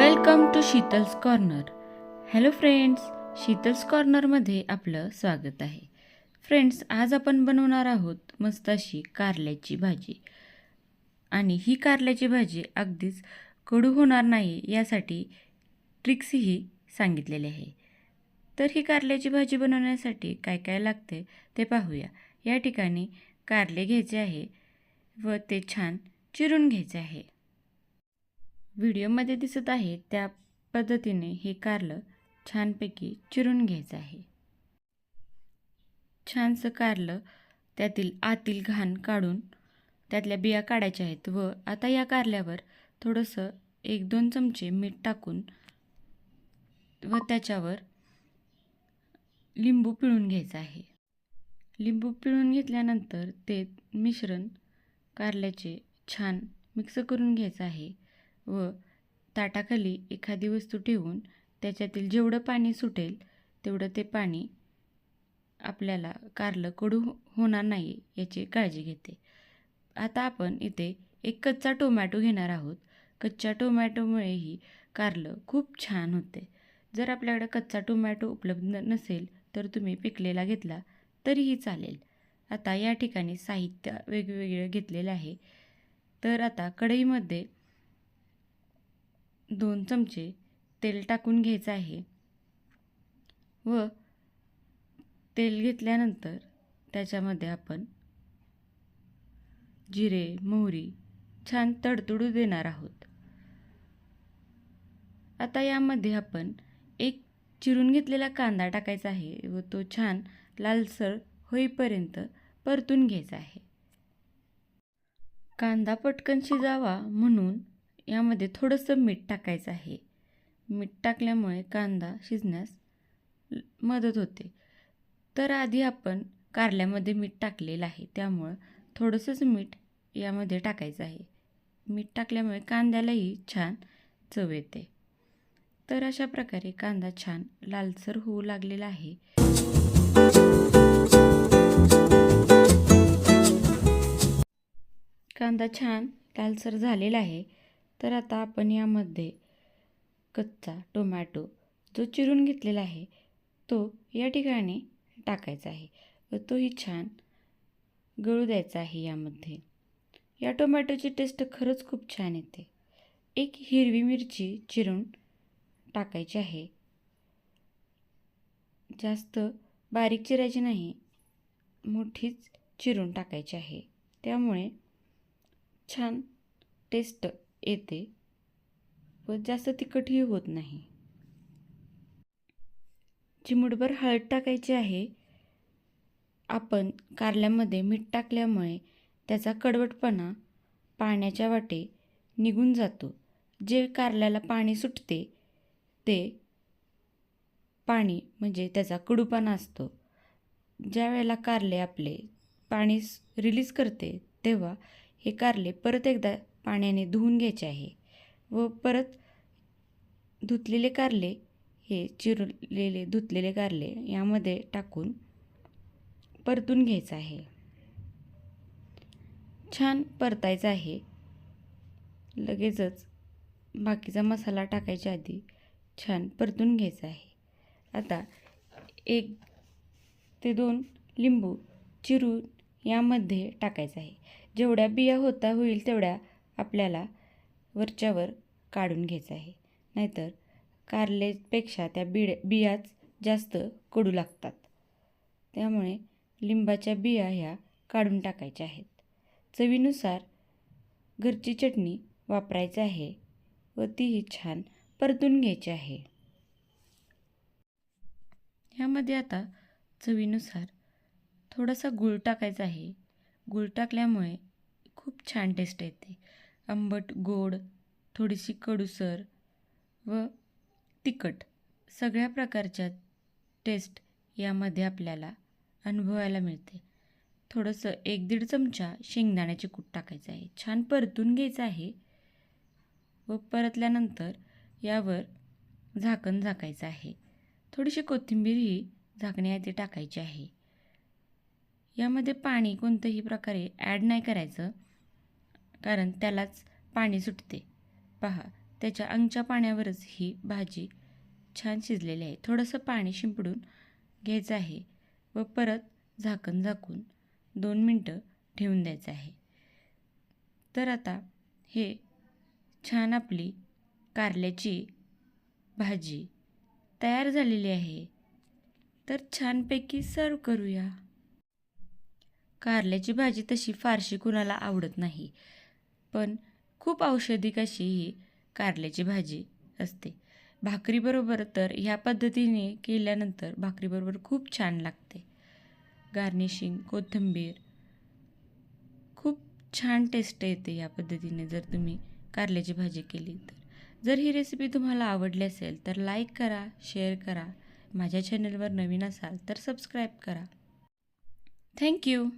Welcome to Sheetal's corner. Hello friends Sheetal's कॉर्नरमध्ये आपलं स्वागत आहे. फ्रेंड्स आज आपण बनवणार आहोत मस्त अशी कारल्याची भाजी. आणि ही कारल्याची भाजी अगदीच कडू होणार नाही यासाठी ट्रिक्सही सांगितलेली आहे. तर ही कारल्याची भाजी बनवण्यासाठी काय काय लागते ते पाहूया. या ठिकाणी कारले घ्यायचे आहे व ते छान चिरून घ्यायचे आहे. व्हिडिओमध्ये दिसत आहे त्या पद्धतीने हे कारलं छानपैकी चिरून घ्यायचं आहे. छानसं कारलं त्यातील आतील घाण काढून त्यातल्या बिया काढायच्या आहेत व आता या कारल्यावर थोडंसं एक दोन चमचे मीठ टाकून व त्याच्यावर लिंबू पिळून घ्यायचं आहे. लिंबू पिळून घेतल्यानंतर ते मिश्रण कारल्याचे छान मिक्स करून घ्यायचं आहे. व ताटाखाली एखादी वस्तू ठेवून त्याच्यातील जेवढं पाणी सुटेल तेवढं ते पाणी आपल्याला कारलं कडू हो-, होणार नाही याची काळजी घेते. आता आपण इथे एक कच्चा टोमॅटो घेणार आहोत. कच्च्या टोमॅटोमुळेही कारलं खूप छान होते. जर आपल्याकडे कच्चा टोमॅटो उपलब्ध नसेल तर तुम्ही पिकलेला घेतला तरीही चालेल. आता या ठिकाणी साहित्य वेगवेगळं घेतलेलं आहे. तर आता कढईमध्ये दोन चमचे तेल टाकून घ्यायचं आहे. व तेल घेतल्यानंतर त्याच्यामध्ये आपण जिरे मोहरी छान तडतडू देणार आहोत. आता यामध्ये आपण एक चिरून घेतलेला कांदा टाकायचा आहे व तो छान लालसर होईपर्यंत परतून घ्यायचा आहे. कांदा पटकन शिजावा म्हणून यामध्ये थोडंसं मीठ टाकायचं आहे. मीठ टाकल्यामुळे कांदा शिजण्यास मदत होते. तर आधी आपण कारल्यामध्ये मीठ टाकलेलं आहे. त्यामुळं थोडंसंच मीठ यामध्ये टाकायचं आहे. मीठ टाकल्यामुळे कांद्यालाही छान चव येते. तर अशा प्रकारे कांदा छान लालसर होऊ लागलेला आहे. कांदा छान लालसर झालेला आहे. तर आता आपण यामध्ये कच्चा टोमॅटो जो चिरून घेतलेला आहे तो या ठिकाणी टाकायचा आहे. व तोही छान गळू द्यायचा आहे यामध्ये. या टोमॅटोची टेस्ट खरंच खूप छान येते. एक हिरवी मिरची चिरून टाकायची आहे. जास्त बारीक चिरायची नाही मोठीच चिरून टाकायची आहे. त्यामुळे छान टेस्ट येते व जास्त तिखटही होत नाही. चिमूटभर हळद टाकायची आहे आपण कारल्यामध्ये मीठ टाकल्यामुळे त्याचा कडवटपणा पाण्याच्या वाटे निघून जातो. जे कारल्याला पाणी सुटते ते पाणी म्हणजे त्याचा कडूपणा असतो. ज्या वेळेला कारले आपले पाणी रिलीज करते तेव्हा हे कारले परत एकदा पाण्याने धुवून घ्यायचे आहे. व परत धुतलेले कारले हे चिरलेले धुतलेले कारले यामध्ये टाकून परतून घ्यायचं आहे. छान परतायचं आहे. लगेचच बाकीचा मसाला टाकायच्या आधी छान परतून घ्यायचा आहे. आता एक ते दोन लिंबू चिरून यामध्ये टाकायचं आहे. जेवढ्या बिया होता होईल तेवढ्या आपल्याला वरच्यावर काढून घ्यायचं आहे. नाहीतर कारलेपेक्षा त्या बिड बियाच जास्त कडू लागतात. त्यामुळे लिंबाच्या बिया ह्या काढून टाकायच्या आहेत. चवीनुसार घरची चटणी वापरायची आहे व तीही छान परतून घ्यायची आहे. ह्यामध्ये आता चवीनुसार थोडासा गूळ टाकायचा आहे. गूळ टाकल्यामुळे खूप छान टेस्ट येते. आंबट गोड थोडीशी कडूसर व तिखट सगळ्या प्रकारच्या टेस्ट यामध्ये आपल्याला अनुभवायला मिळते. थोडंसं एक दीड चमचा शेंगदाण्याचे कूट टाकायचं आहे. छान परतून घ्यायचं आहे व परतल्यानंतर यावर झाकण झाकायचं आहे. थोडीशी कोथिंबीरही झाकण्याआधी टाकायची आहे. यामध्ये पाणी कोणत्याही प्रकारे ॲड नाही करायचं. कारण त्यालाच पाणी सुटते. पहा त्याच्या अंगच्या पाण्यावरच ही भाजी छान शिजलेली आहे. थोडंसं पाणी शिंपडून घ्यायचं आहे व परत झाकण झाकून दोन मिनटं ठेवून द्यायचं आहे. तर आता हे छान आपली कारल्याची भाजी तयार झालेली आहे. तर छानपैकी सर्व करूया. कारल्याची भाजी तशी फारशी कुणाला आवडत नाही. पण खूप औषधिक अशी ही कारल्याची भाजी असते. भाकरीबरोबर तर ह्या पद्धतीने केल्यानंतर भाकरीबरोबर खूप छान लागते. गार्निशिंग कोथिंबीर खूप छान टेस्ट येते या पद्धतीने जर तुम्ही कारल्याची भाजी केली तर. जर ही रेसिपी तुम्हाला आवडली असेल तर लाईक करा शेअर करा. माझ्या चॅनलवर नवीन असाल तर सबस्क्राईब करा. थँक्यू